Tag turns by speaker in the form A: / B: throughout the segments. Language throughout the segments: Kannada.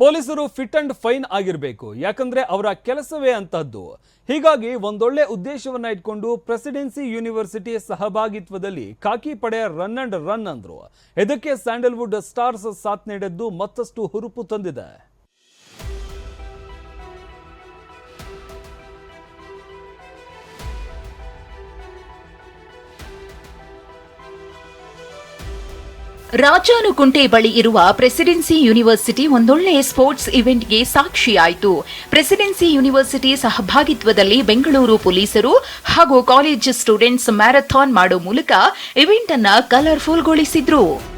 A: ಪೊಲೀಸರು ಫಿಟ್ ಅಂಡ್ ಫೈನ್ ಆಗಿರಬೇಕು, ಯಾಕಂದ್ರೆ ಅವರ ಕೆಲಸವೇ ಅಂತಹದ್ದು. ಹೀಗಾಗಿ ಒಂದೊಳ್ಳೆ ಉದ್ದೇಶವನ್ನ ಇಟ್ಕೊಂಡು ಪ್ರೆಸಿಡೆನ್ಸಿ ಯೂನಿವರ್ಸಿಟಿ ಸಹಭಾಗಿತ್ವದಲ್ಲಿ ಖಾಕಿ ಪಡೆಯ ರನ್ ಅಂಡ್ ರನ್ ಅಂದ್ರು. ಇದಕ್ಕೆ ಸ್ಯಾಂಡಲ್ವುಡ್ ಸ್ಟಾರ್ಸ್ ಸಾಥ್ ನೀಡಿದ್ದು ಮತ್ತಷ್ಟು ಹುರುಪು ತಂದಿದೆ.
B: ರಾಜಾನುಕುಂಟೆ ಬಳಿ ಇರುವ ಪ್ರೆಸಿಡೆನ್ಸಿ ಯೂನಿವರ್ಸಿಟಿ ಒಂದೊಳ್ಳೆ ಸ್ಪೋರ್ಟ್ಸ್ ಇವೆಂಟ್ಗೆ ಸಾಕ್ಷಿಯಾಯಿತು. ಪ್ರೆಸಿಡೆನ್ಸಿ ಯೂನಿವರ್ಸಿಟಿ ಸಹಭಾಗಿತ್ವದಲ್ಲಿ ಬೆಂಗಳೂರು ಪೊಲೀಸರು ಹಾಗೂ ಕಾಲೇಜ್ ಸ್ಟೂಡೆಂಟ್ಸ್ ಮ್ಯಾರಥಾನ್ ಮಾಡೋ ಮೂಲಕ ಇವೆಂಟ್ ಅನ್ನ ಕಲರ್ಫುಲ್ಗೊಳಿಸಿದ್ರು.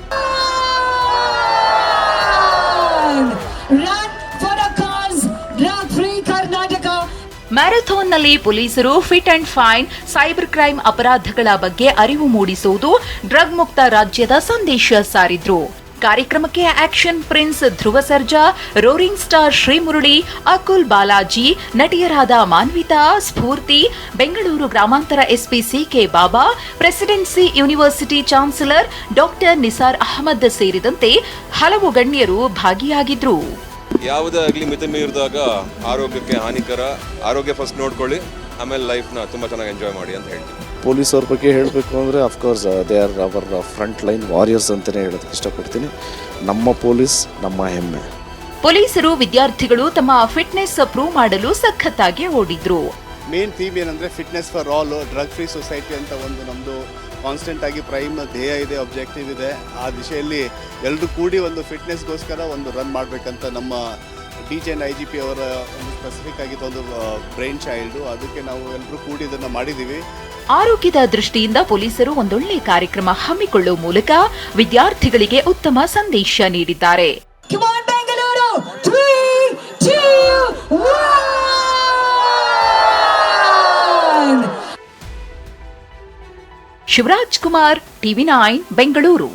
B: ಮ್ಯಾರಥಾನ್ನಲ್ಲಿ ಪೊಲೀಸರು fit and fine cyber crime ಅಪರಾಧಗಳ ಬಗ್ಗೆ ಅರಿವು ಮೂಡಿಸುವುದು ಡ್ರಗ್ ಮುಕ್ತ ರಾಜ್ಯದ ಸಂದೇಶ ಸಾರಿದ್ರು. ಕಾರ್ಯಕ್ರಮಕ್ಕೆ action prince Dhruva Sarja, roaring star Srimurali, Akul Balaji, ನಟಿಯರಾದ Manvitha, Spoorthi, Bengaluru ಗ್ರಾಮಾಂತರ SP C K Baba, presidency university chancellor doctor Nisar Ahmed ಸೇರಿದಂತೆ ಹಲವು ಗಣ್ಯರು ಭಾಗಿಯಾಗಿದ್ರು.
C: ಯಾವುದೇ ಆಗಲಿ ಮಿತಿ ಮೀರಿದಾಗ ಆರೋಗ್ಯಕ್ಕೆ ಹಾನಿಕರ ಆರೋಗ್ಯ ಫಸ್ಟ್ ನೋಡ್ಕೊಳ್ಳಿ ಆಮೇಲೆ ಲೈಫ್ನ ತುಂಬ ಚೆನ್ನಾಗಿ ಎಂಜಾಯ್ ಮಾಡಿ ಅಂತ ಹೇಳ್ತೀನಿ.
D: ಪೊಲೀಸ್ ಅವ್ರ ಬಗ್ಗೆ ಹೇಳಬೇಕು ಅಂದರೆ of course they are our front line warriors ಅಂತಲೇ ಹೇಳೋದಕ್ಕೆ ಇಷ್ಟಪಡ್ತೀನಿ. ನಮ್ಮ ಪೊಲೀಸ್ ನಮ್ಮ ಹೆಮ್ಮೆ.
B: ಪೊಲೀಸರು ವಿದ್ಯಾರ್ಥಿಗಳು ತಮ್ಮ ಫಿಟ್ನೆಸ್ ಪ್ರೂವ್ ಮಾಡಲು ಸಖತ್ತಾಗಿ ಓಡಿದ್ರು.
E: ಮೇನ್ ಥೀಮ್ ಏನಂದರೆ fitness for all drug free society ಅಂತ ಒಂದು ನಮ್ಮದು ಕಾನ್ಸ್ಟೆಂಟ್ ಆಗಿ ಪ್ರೈಮ್ ಧ್ಯೇಯ ಇದೆ ಅಬ್ಜೆಕ್ಟಿವ್ ಇದೆ. ಆ ದಿಶೆಯಲ್ಲಿ ಎಲ್ಲರೂ ಕೂಡಿ ಒಂದು ಫಿಟ್ನೆಸ್ಗೋಸ್ಕರ ಒಂದು ರನ್ ಮಾಡಬೇಕಂತ ನಮ್ಮ D G N I G P ಅವರ ಒಂದು ಸ್ಪೆಸಿಫಿಕ್ ಆಗಿದ್ದ ಒಂದು ಬ್ರೈನ್ ಚೈಲ್ಡು ಅದಕ್ಕೆ ನಾವು ಎಲ್ಲರೂ ಕೂಡಿ ಇದನ್ನು ಮಾಡಿದ್ದೀವಿ
B: ಆರೋಗ್ಯದ ದೃಷ್ಟಿಯಿಂದ ಪೊಲೀಸರು ಒಂದೊಳ್ಳೆ ಕಾರ್ಯಕ್ರಮ ಹಮ್ಮಿಕೊಳ್ಳುವ ಮೂಲಕ ವಿದ್ಯಾರ್ಥಿಗಳಿಗೆ ಉತ್ತಮ ಸಂದೇಶ ನೀಡಿದ್ದಾರೆ. Shivaraj Kumar TV nine Bengaluru.